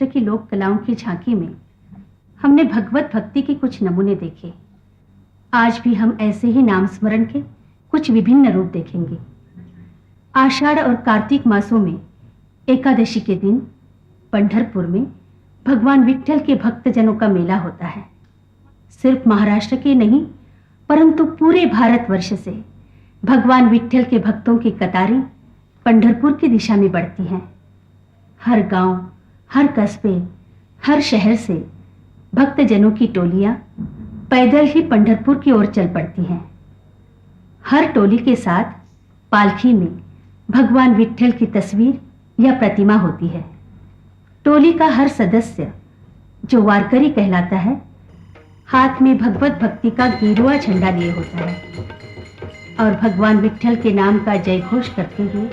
महाराष्ट्र की लोक कलाओं की झांकी में हमने भगवत भक्ति के कुछ नमूने देखे। आज भी हम ऐसे ही नाम स्मरण के कुछ विभिन्न रूप देखेंगे। आषाढ़ और कार्तिक मासों में एकादशी के दिन पंढरपुर में भगवान विठल के भक्तजनों का मेला होता है। सिर्फ़ महाराष्ट्र के नहीं परंतु पूरे भारतवर्ष से भगवान विठल के भक्तों की कतारें पंढरपुर की दिशा में बढ़ती हैं। हर गाँव, हर कस्बे हर शहर से, भक्तजनों की टोलियाँ पैदल ही पंढरपुर की ओर चल पड़ती हैं। हर टोली के साथ पालखी में भगवान विठल की तस्वीर या प्रतिमा होती है। टोली का हर सदस्य जो वारकरी कहलाता है, हाथ में भगवत भक्ति का गिरुआ झंडा लिए होता है। और भगवान विठल के नाम का जय घोष करते हुए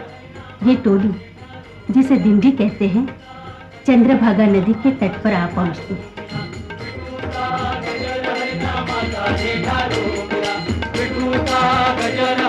ये टोली, जिसे दिंडी कहते हैं चंद्रभागा नदी के तट पर आ पहुँचती। है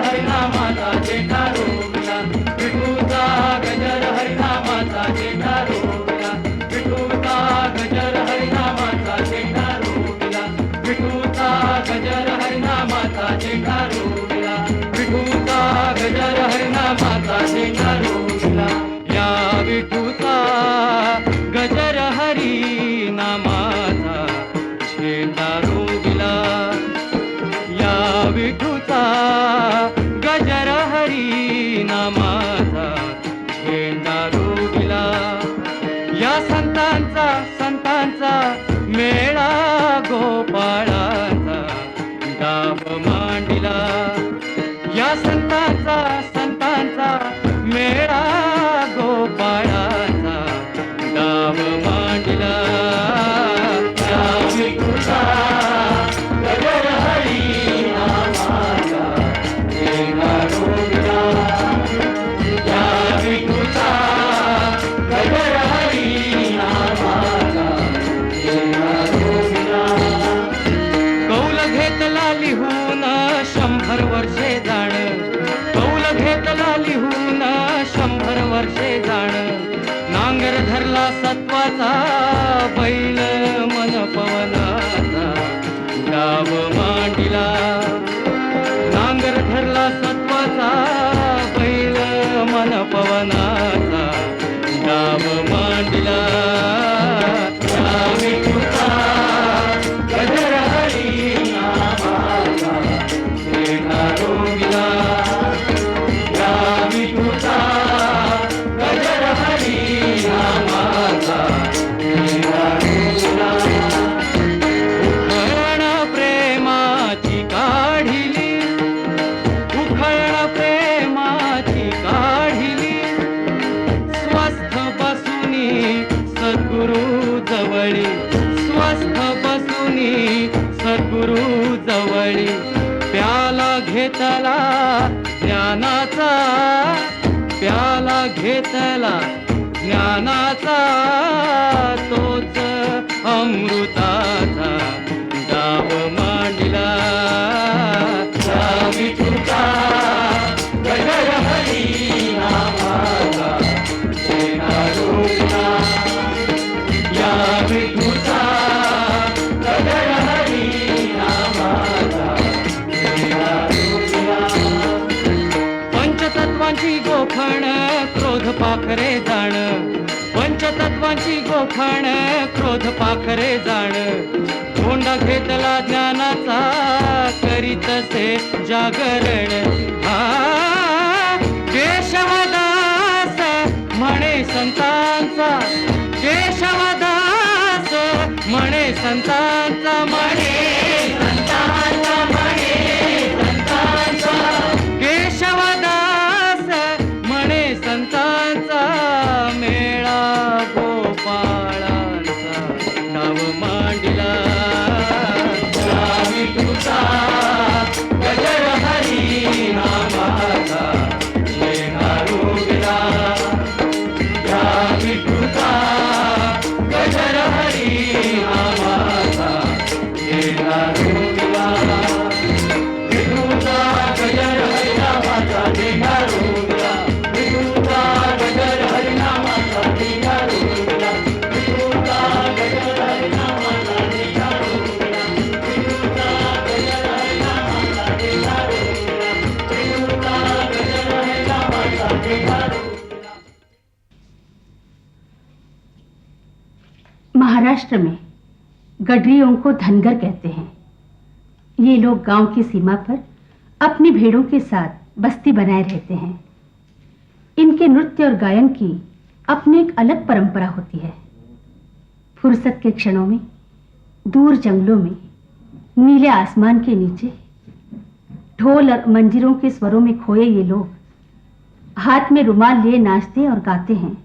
ज्ञानाचा प्याला घेतला ज्ञानाचा तोच अमृता पाखरे जाण. पंचतत्वांची गोखाण क्रोध पाखरे जाण. धोंडा घेतला ज्ञानाचा करीतसे जागरण. हा केशवदास म्हणे संतांचा. केशवदास म्हणे संतांचा म्हणे महाराष्ट्र में गडरियों को धनगर कहते हैं। ये लोग गाँव की सीमा पर अपनी भेड़ों के साथ बस्ती बनाए रहते हैं। इनके नृत्य और गायन की अपनी एक अलग परंपरा होती है। फुर्सत के क्षणों में, दूर जंगलों में, नीले आसमान के नीचे, ढोल और मंजिरों के स्वरों में खोए ये लोग हाथ में रुमाल लिए नाचते और गाते हैं।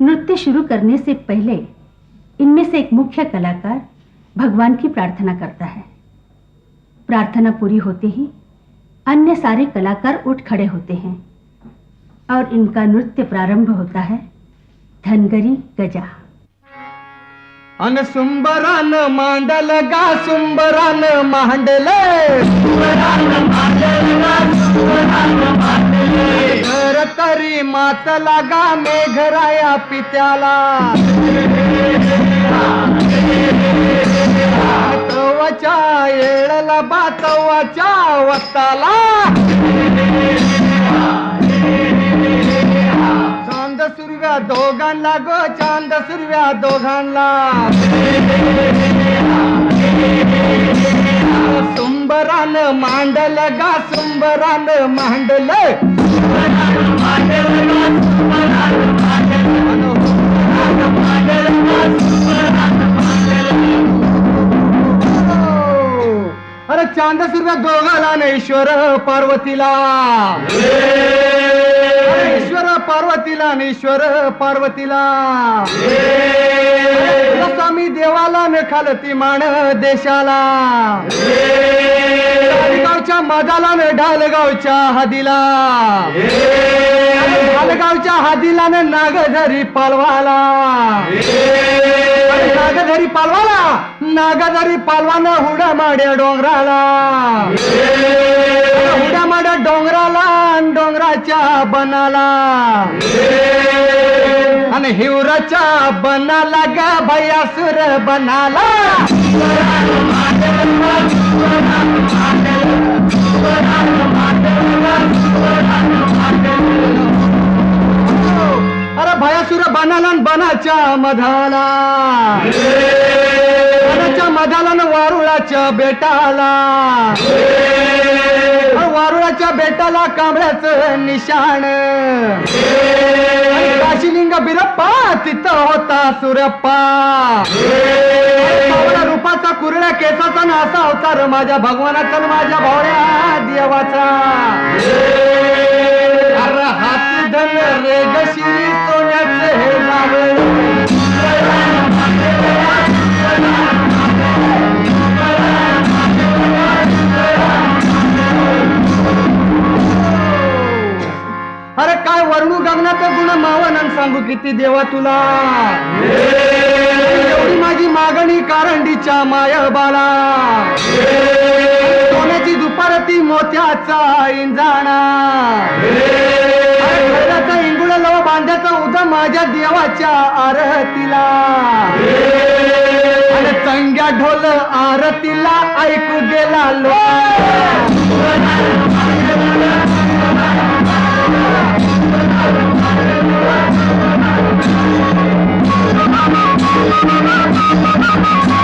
नृत्य शुरू करने से पहले इनमें से एक मुख्य कलाकार भगवान की प्रार्थना करता है। प्रार्थना पूरी होते ही अन्य सारे कलाकार उठ खड़े होते हैं और इनका नृत्य प्रारंभ होता है धनगरी गजा। अन सुंबरान मांडल। गा सुंबरान मांडल। घर तरी मात लागा मेघराया पित्याला। देवाच्या तवाच्या वत्ताला चांद सुरव्या दोघांना गो चांद सुरव्या दोघांना. सुंबरान मांडल गा सुंबरान मांडल. चांद सूर्य दोघाला ना ईश्वर पार्वतीला. ईश्वर पार्वतीला न ईश्वर पार्वतीला. स्वामी देवाला न खालती मान देशाला. ढालगावच्या मधाला न ढालगावच्या हादीला. ढालगावच्या हादीला न नागधरी पालवाला नागधरी पालवाला नागधरी पालवान हुडा माड्या डोंगराला. उड्या माड्या डोंगराला डोंगराच्या बनाला. आणि हिवराच्या बनाला ग भयासुर बनाला. अरे भयासुर बनाला बनाच्या मधाला. बनाच्या मधाला न वारुळाच्या बेटाला. वारुळाच्या बेटाला कांबळ्याचं निशाण. काशीलिंग बिरप्पा तिथं होता सुरप्पा. रूपाचा कुरड्या केसाचा ना असा अवतार माझ्या भगवानाचा माझ्या भावड्या देवाचा. अरे हाती धन रेगशिरी सोन्याचे अरे काय वर्णू गगनाचं गुण मावनन सांगू किती देवा तुला? एवढी माझी मागणी कारंडीच्या मायबाला सोन्याची दुपारती मोत्याचा इंजाणा. खैराचा इंगुळ लव बांध्याचा उदा माझ्या देवाच्या आरतीला. अरे चंग्या ढोल आरतीला ऐकू गेला लोक. Thank you.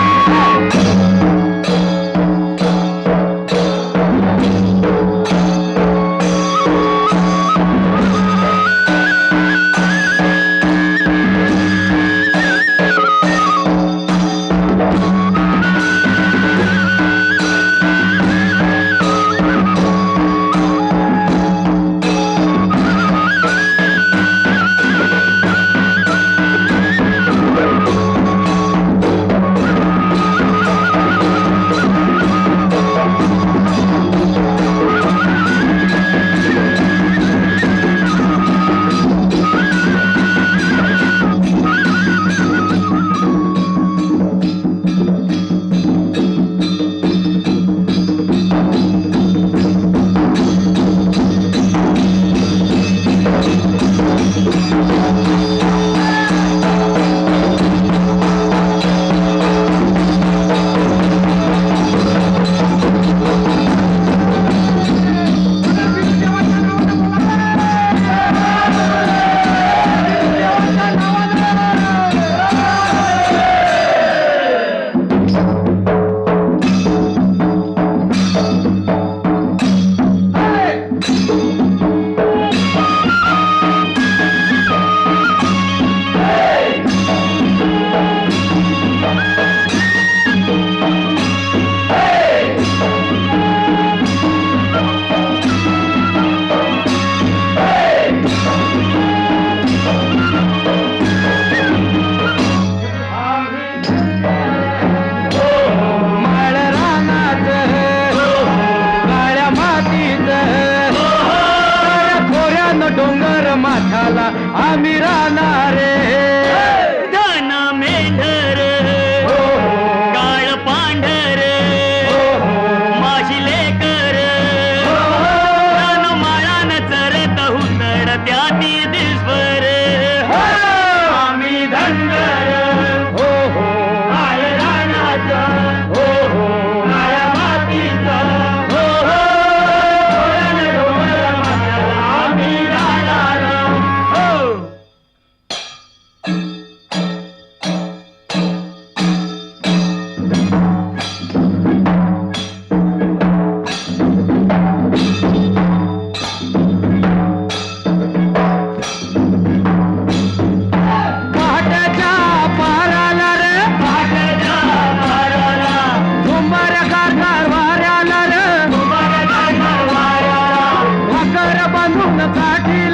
காட்டில்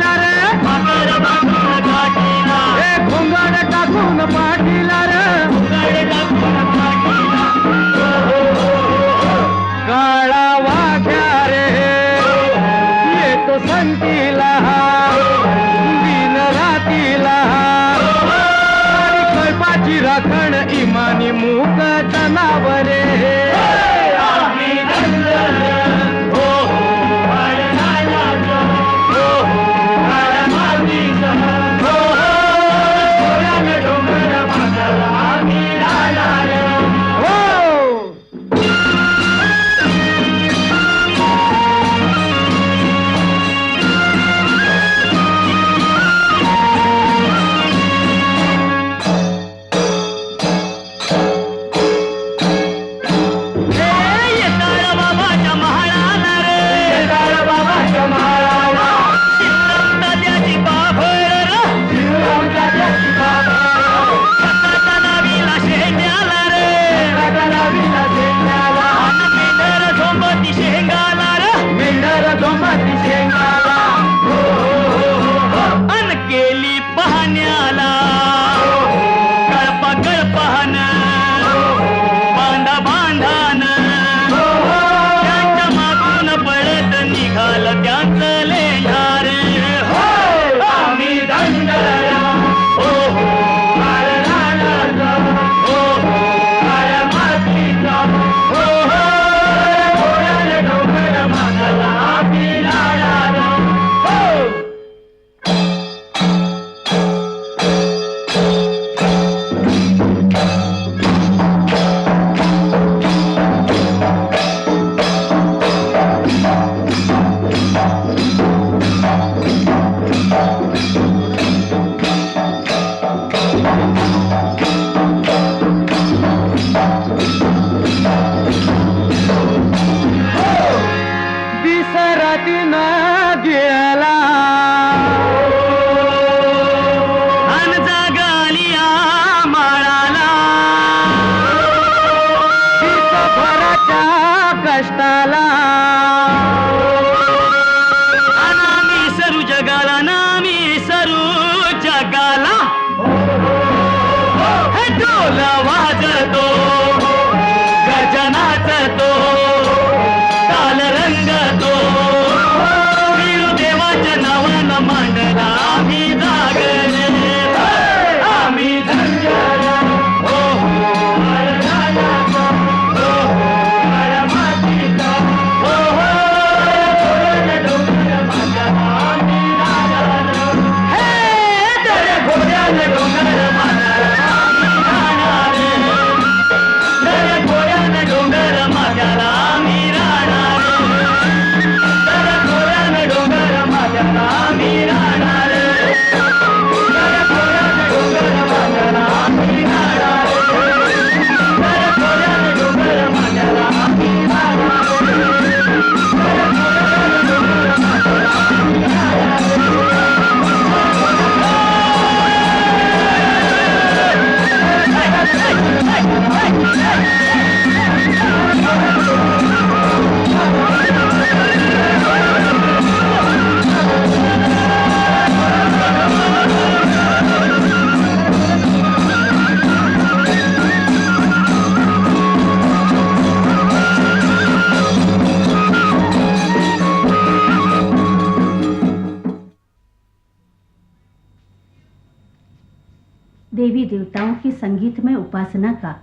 देवी देवताओं की संगीत में उपासना का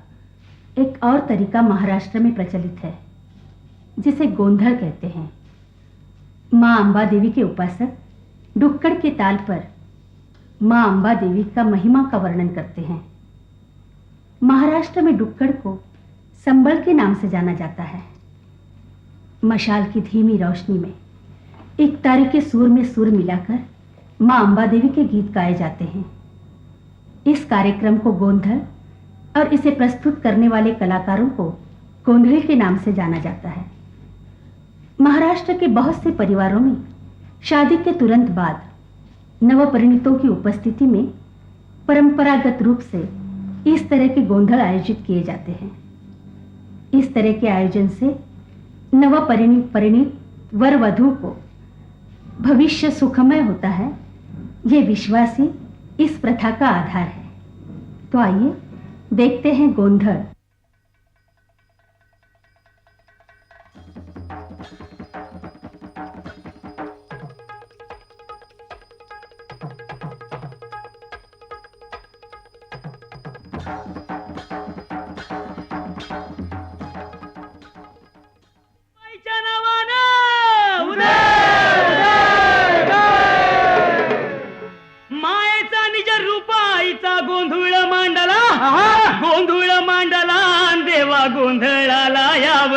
एक और तरीका महाराष्ट्र में प्रचलित है, जिसे गोंधळ कहते हैं। माँ अम्बा देवी के उपासक डुक्कड़ के ताल पर माँ अम्बा देवी का महिमा का वर्णन करते हैं। महाराष्ट्र में डुक्कड़ को संबल के नाम से जाना जाता है। मशाल की धीमी रोशनी में एक तारे के सुर में सुर मिलाकर माँ अम्बा देवी के गीत गाए जाते हैं। इस कार्यक्रम को गोंधल और इसे प्रस्तुत करने वाले कलाकारों को गोंधली के नाम से जाना जाता है। महाराष्ट्र के बहुत से परिवारों में शादी के तुरंत बाद नवपरिणीतों की उपस्थिति में परंपरागत रूप से इस तरह के गोंधल आयोजित किए जाते हैं। इस तरह के आयोजन से नवपरिणीत परिणित वर वधु को भविष्य सुखमय होता है, ये विश्वास इस प्रथा का आधार है। तो आइए देखते हैं गोंधल। गोंधळाला याव.